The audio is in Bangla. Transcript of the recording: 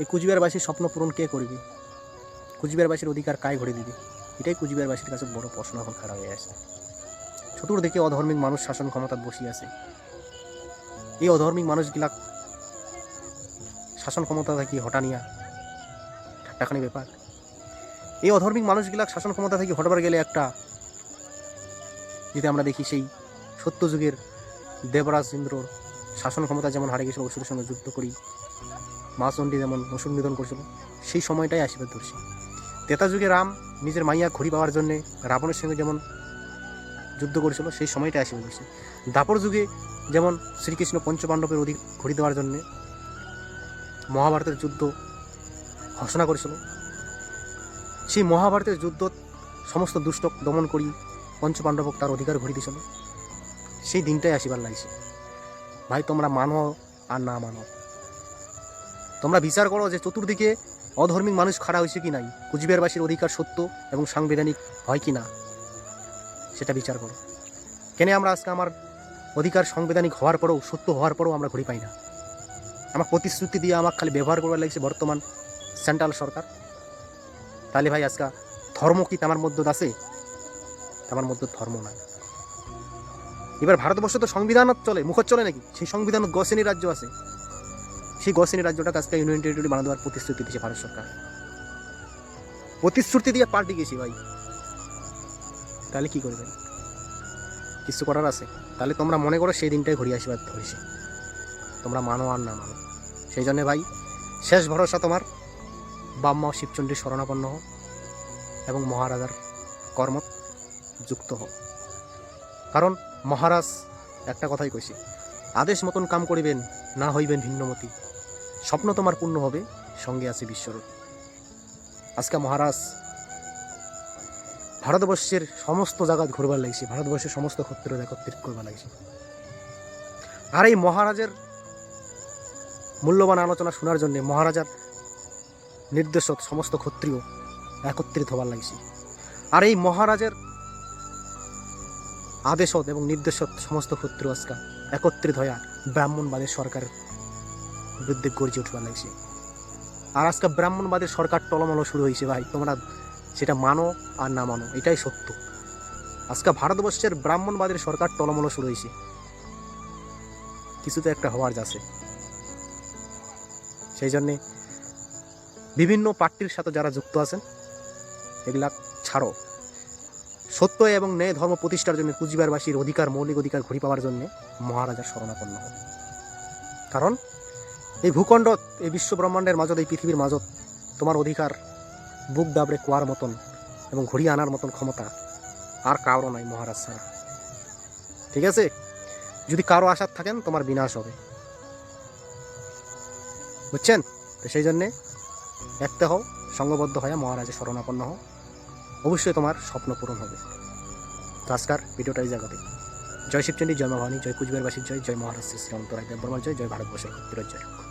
এই কুচবিহারবাসীর স্বপ্ন পূরণ কে করবে? কুচবিহারবাসীর অধিকার কায় ঘরে দিবে? এটাই কুচবিহারবাসীর কাছে বড় প্রশ্ন এখন খারাপ হয়ে আছে। চতুর্দিকে অধর্মিক মানুষ শাসন ক্ষমতায় বসিয়ে আছে। এই অধর্মিক মানুষগুলা শাসন ক্ষমতা থাকি হটানিয়া ঠাট্টাখানি ব্যাপার। এই অধর্মিক মানুষগুলা শাসন ক্ষমতা থেকে হটাবার গেলে একটা যদি আমরা দেখি সেই সত্যযুগের দেবরাজ ইন্দ্রর শাসন ক্ষমতা যেমন হারিয়ে গেছিল অসুরের সঙ্গে যুদ্ধ করি মা চণ্ডী যেমন অসুর নিধন করেছিল, সেই সময়টাই আশীর্বাদ ধরছি। তেতা যুগে রাম নিজের মাইয়া ঘড়ি পাওয়ার জন্যে রাবণের সঙ্গে যেমন যুদ্ধ করেছিল, সেই সময়টাই আশীর্বাদ ধরছি। দাপর যুগে যেমন শ্রীকৃষ্ণ পঞ্চপাণ্ডবের অধিক ঘড়ি দেওয়ার জন্যে মহাভারতের যুদ্ধ ঘোষণা করেছিল, সেই মহাভারতের যুদ্ধ সমস্ত দুষ্ট দমন করি পঞ্চপাণ্ডবক তার অধিকার ঘড়ি দিয়েছিল সেই দিনটাই আসিবার লাগছে। ভাই, তোমরা মানো আর না মানো তোমরা বিচার করো যে চতুর্দিকে অধর্মিক মানুষ খাড়া হয়েছে কি নাই। কুচবিহারবাসীর অধিকার সত্য এবং সাংবিধানিক হয় কি না, সেটা বিচার করো। কেন আমরা আজকে আমার অধিকার সাংবিধানিক হওয়ার পরেও, সত্য হওয়ার পরেও আমরা ঘড়ি পাই না? আমার প্রতিশ্রুতি দিয়ে আমাকে খালি ব্যবহার করবার লাগছে বর্তমান সেন্ট্রাল সরকার। তাহলে ভাই, আজকে ধর্ম কি আমার মধ্যে আছে? আমার মধ্যে ধর্ম নাই। এবার ভারতবর্ষ তো সংবিধানত চলে মুখত চলে নাকি? সেই সংবিধানত গ শ্রেণির রাজ্য আছে। সেই গ রাজ্যটা আজকে ইউনিয়ন টেরিটরি বানা দেওয়ার প্রতিশ্রুতি দিয়েছে ভারত সরকার। প্রতিশ্রুতি দিয়ে পাল্টে গেছি ভাই। তাহলে কি করবেন? কিছু করার আছে। তাহলে তোমরা মনে করো সেই দিনটাই ঘুরিয়ে আসিবার ধরেছি। তোমরা মানো আর না মানো। সেই জন্যে ভাই, শেষ ভরসা তোমার। বাম্মা শিবচণ্ডীর শরণাপন্ন হোক এবং মহারাজার কর্মত যুক্ত হোক কারণ মহারাজ একটা কথাই কইছি, আদেশ মতন কাম করিবেন, না হইবেন ভিন্নমতি। স্বপ্ন তোমার পূর্ণ হবে, সঙ্গে আছে বিশ্বরূপ। আজকে মহারাজ, ভারতবর্ষের সমস্ত জায়গা ঘুরবার লাগছে, ভারতবর্ষের সমস্ত ক্ষত্র একত্রিত করবার লাগছে। আর এই মহারাজের মূল্যবান আলোচনা শোনার জন্য মহারাজার নির্দেশক সমস্ত ক্ষত্রিয় একত্রিত হবার লাগছে। আর এই মহারাজের আদেশত এবং নির্দেশত সমস্ত ক্ষত্রিয় আজকা একত্রিত হইয়া ব্রাহ্মণবাদের সরকারের বিরুদ্ধে গর্জে উঠবার লাগছে। আর আজকে ব্রাহ্মণবাদের সরকার টলমল শুরু হয়েছে ভাই। তোমরা সেটা মানো আর না মানো, এটাই সত্য। আজকে ভারতবর্ষের ব্রাহ্মণবাদের সরকার টলমল শুরু হয়েছে। কিছু তো একটা হওয়ার যাচ্ছে সেই জন্যে বিভিন্ন পার্টির সাথে যারা যুক্ত আছেন, এগুলা ছাড়ো। সত্য এবং ন্যায় ধর্ম প্রতিষ্ঠার জন্য কুচবিহারবাসীর অধিকার, মৌলিক অধিকার ঘুরি পাওয়ার জন্য মহারাজার শরণাপন্ন হোক কারণ এই ভূখণ্ড এই বিশ্ব ব্রহ্মাণ্ডের মাজত, এই পৃথিবীর মাজত তোমার অধিকার বুক দাবড়ে কোয়ার মতন এবং ঘুরিয়ে আনার মতন ক্ষমতা আর কারও নাই মহারাজ ছাড়া ঠিক আছে? যদি কারও আশার থাকেন তোমার বিনাশ হবে। বুঝছেন? তো সেই জন্যে একতে হও সঙ্গবদ্ধ হয়ে মহারাজের শরণাপন্ন হও। অবশ্যই তোমার স্বপ্ন পূরণ হবে। তো আজকার ভিডিওটা এই জায়গাতে জয় শিবচন্ডী, জয় মা ভবানী জয় কুচবিহারবাসীর জয় জয় মহারাজ শ্রী অন্তরায় দেববর্মার জয় জয় ভারতবর্ষের জয়।